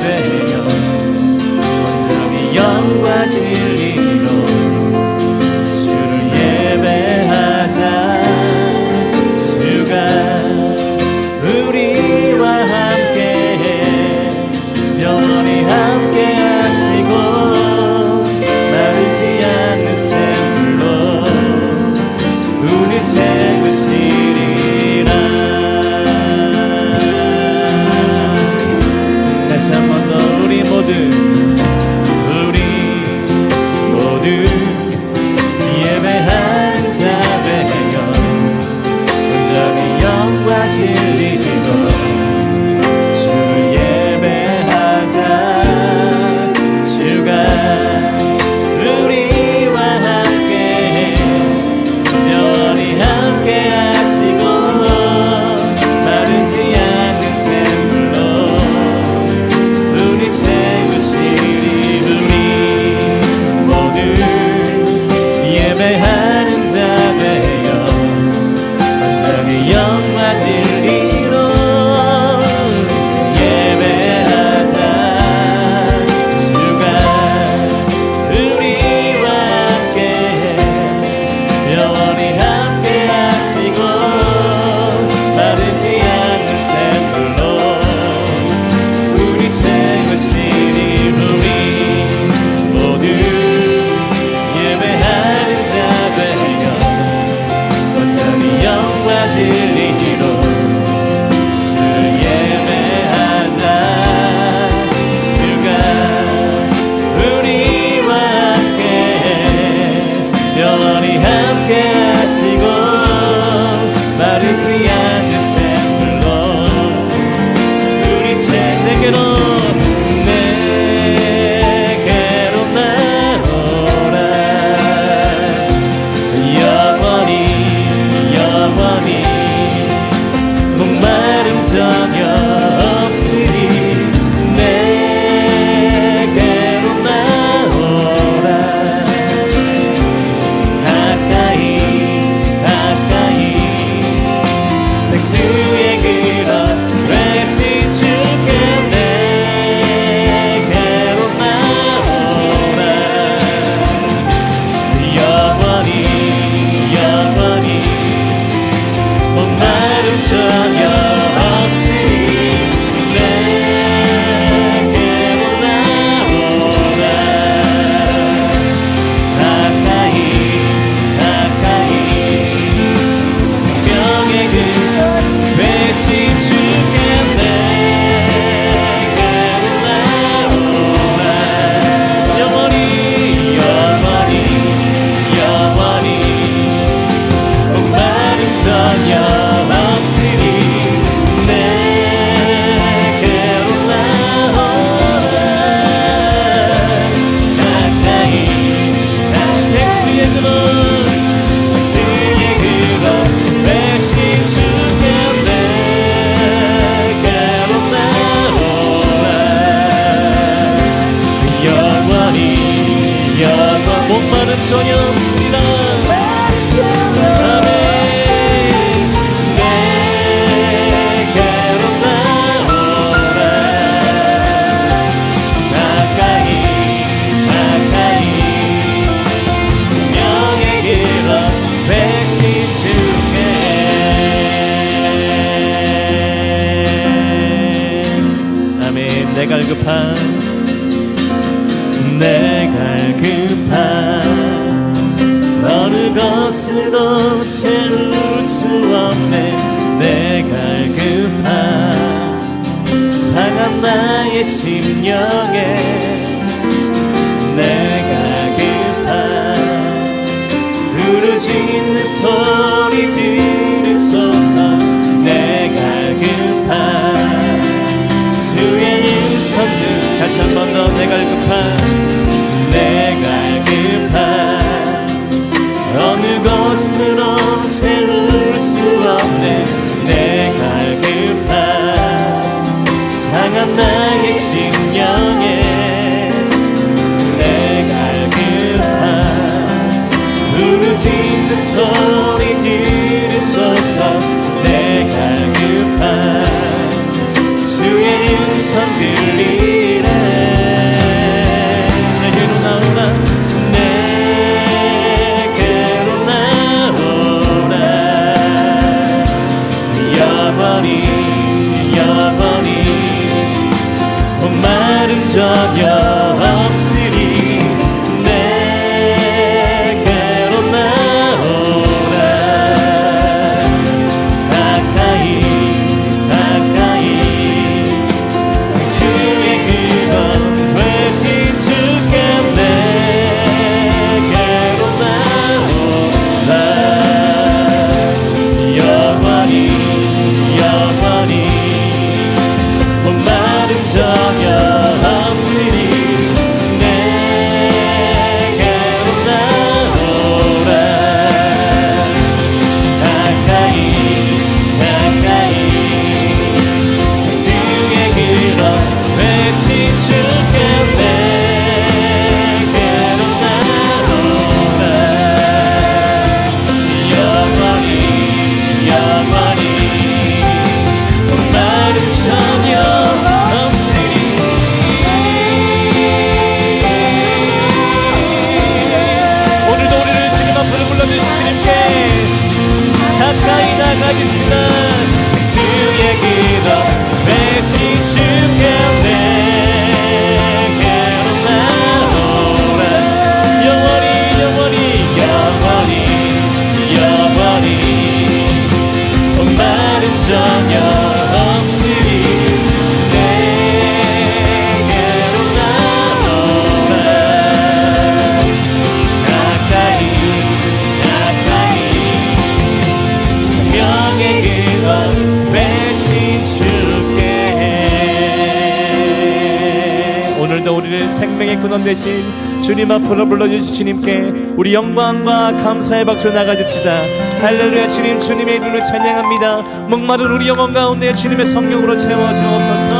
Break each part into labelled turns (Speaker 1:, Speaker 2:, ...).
Speaker 1: 자 음성 대신 주님 앞으로 불러주신 주님께 우리 영광과 감사의 박수 나가줍시다. 할렐루야 주님 주님의 이름을 찬양합니다. 목마른 우리 영혼 가운데 주님의 성령으로 채워주옵소서.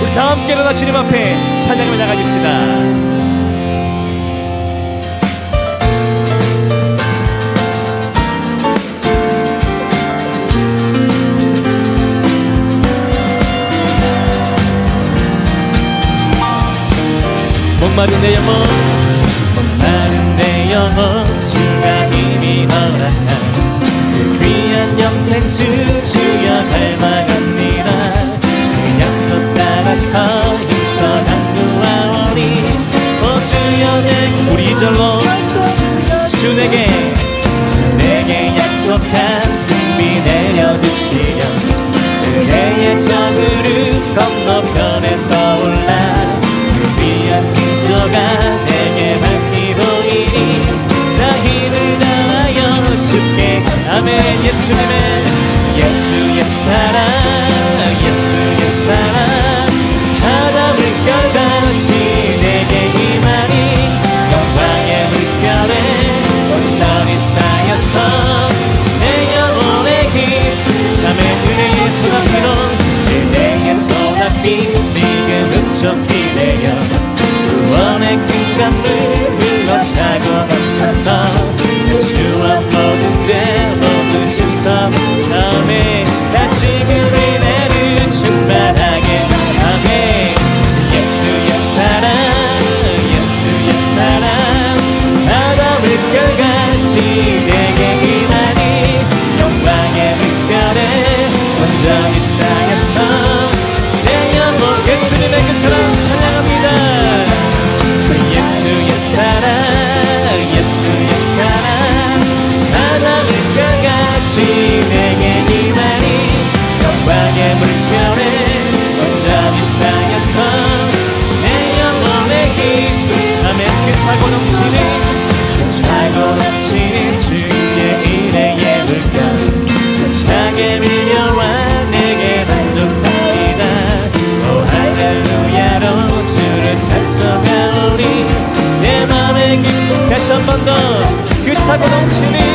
Speaker 1: 우리 다 함께 일어나 주님 앞에 찬양을 나가줍시다 목마른 내 영혼 목마른 내 영혼. 주가 이미 허락한 그 귀한 영생수 주여 닮아갑니다. 그 약속 따라서 힘써 당구하오니 오 주여 내 우리 이절로 주 내게 주 내게 약속한 빛비 내려주시려 그대의 저 그릇 예수님의 사랑 예수 차고 넘치는 그 차고 넘치는 주의 물결 그 차게 밀려와 내게 만족합니다. 오 할렐루야로 주를 찬송하오니 내 맘의 기쁨 다시 한 번 더 그 차고 넘치는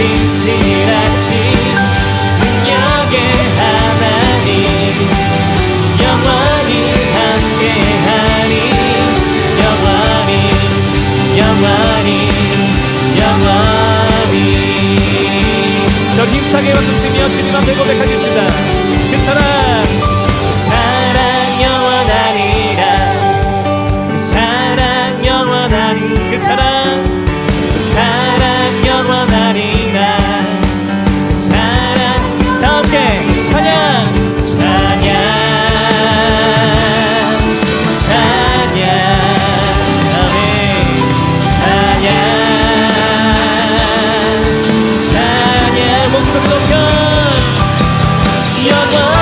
Speaker 1: 신실하신 능력의 하나님 영원히 함께하니 영원히 영원히 영원히. 저 힘차게 만드시며 주님 앞에 고백하십시다. 그 사랑! 나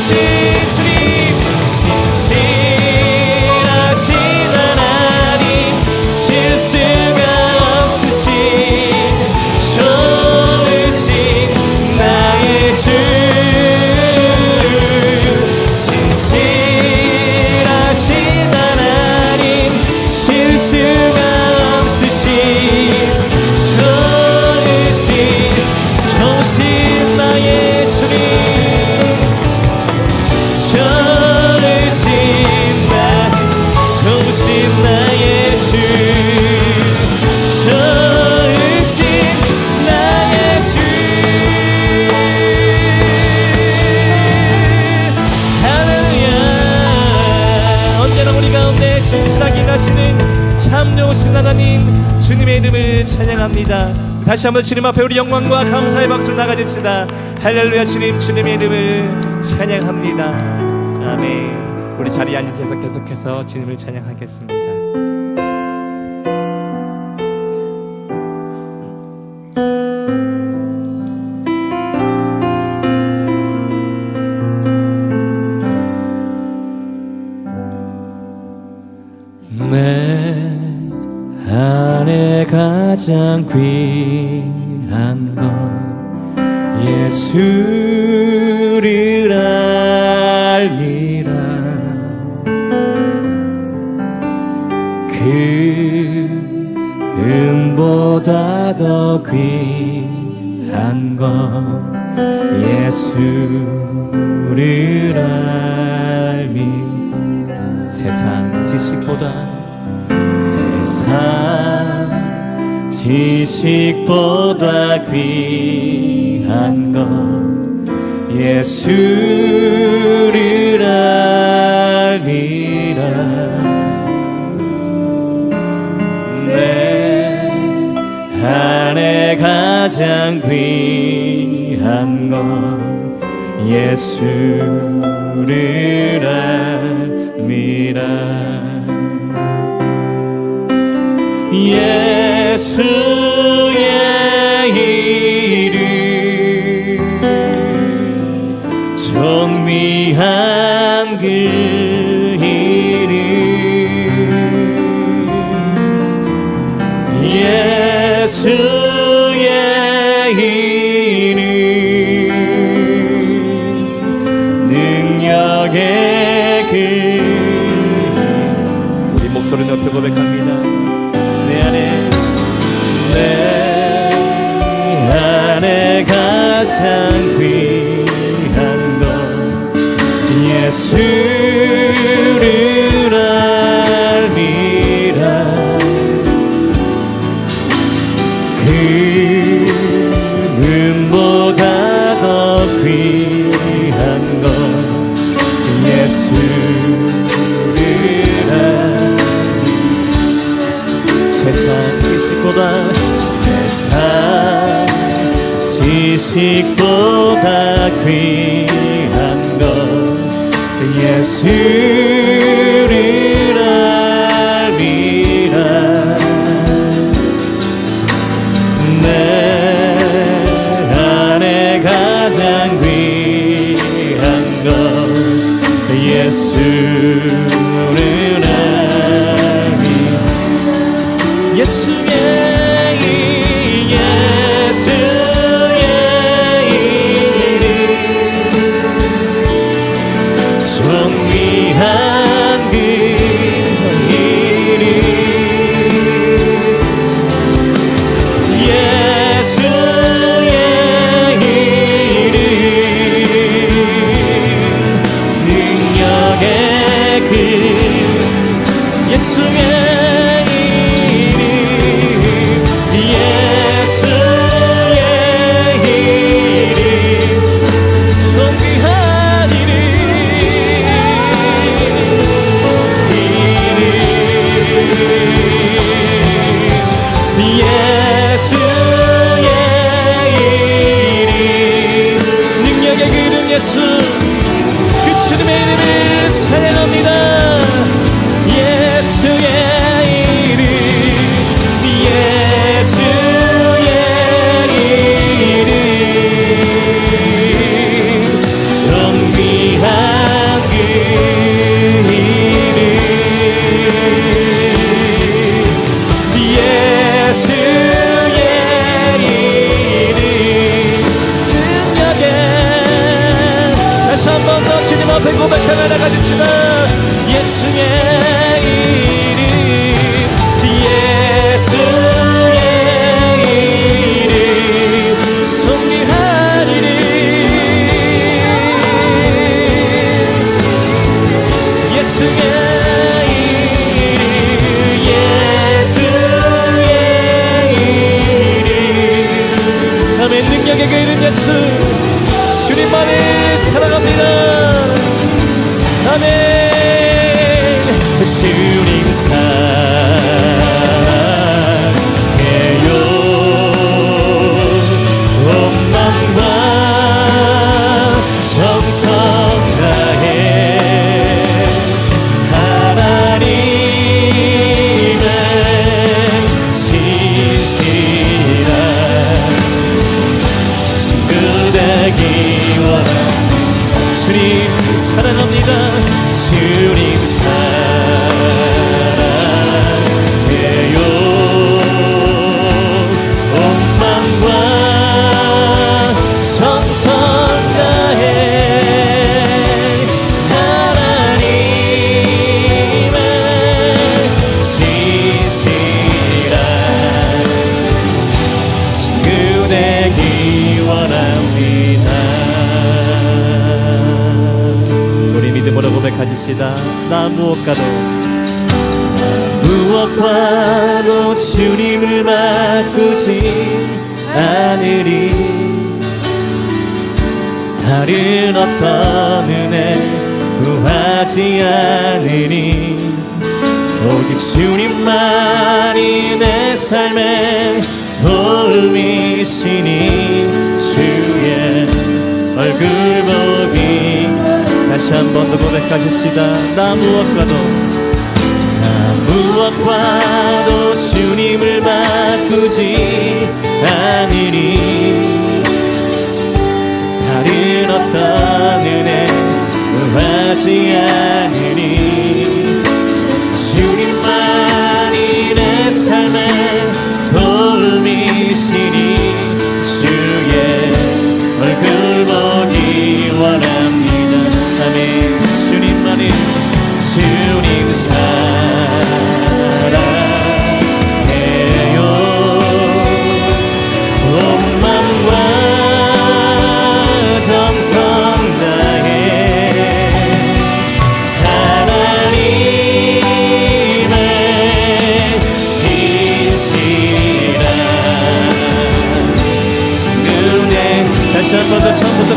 Speaker 1: 주 참 좋으신 하나님 주님의 이름을 찬양합니다. 다시 한번 주님 앞에 우리 영광과 감사의 박수를 나가집시다. 할렐루야 주님 주님의 이름을 찬양합니다. 아멘. 우리 자리에 앉으셔서 계속해서 주님을 찬양하겠습니다 귀한 건 예수 지식보다 귀한 건 예수를 알미라. 내 안에 가장 귀한 건 예수를 알미라 예수의 이름. 정미한 그 이름. 예수의 이름. 능력의 그 우리 목소리 높여 고백합니다 지식보다 귀한 건 예수를 알미라. 내 안에 가장 귀한 건 예수 봅시다 나 무엇과도 무엇과도 주님을 바꾸지 않으리. 다른 어떤 은혜 구하지 않으리. 오직 주님만이 내 삶의 도움이시니 주의 얼굴 다시 한 번 더 고백하십시다. 나 무엇과도 나 무엇과도 주님을 바꾸지 않으니. 다른 어떤 은혜 하지 않으니.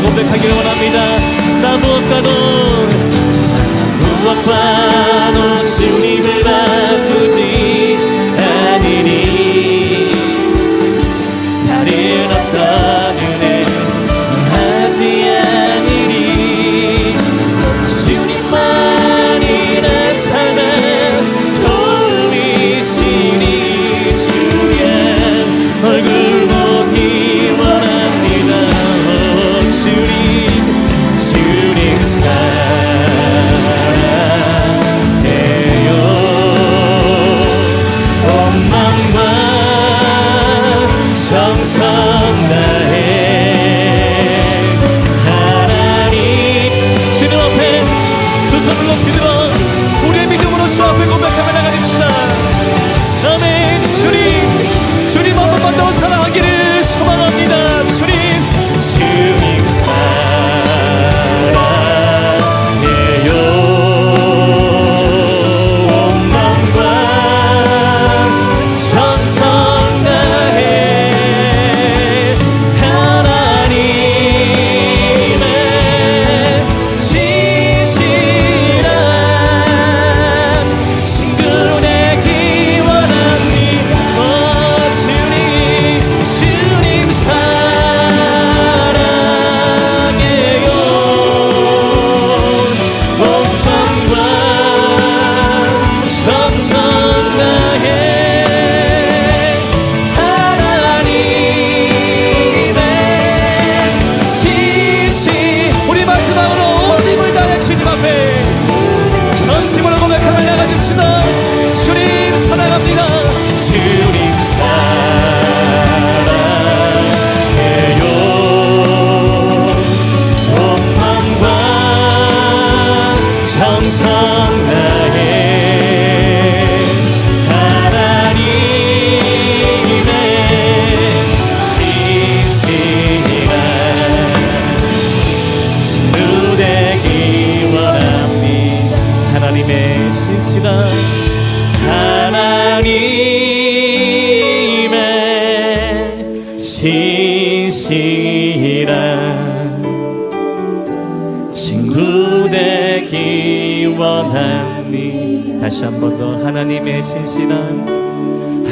Speaker 1: 고백 하기 원합니다. 나 무엇과도 무엇과도 주님을 바꾸지 아니니. 다른 어떤 strong now. 다시 한 번 더 하나님의 신실한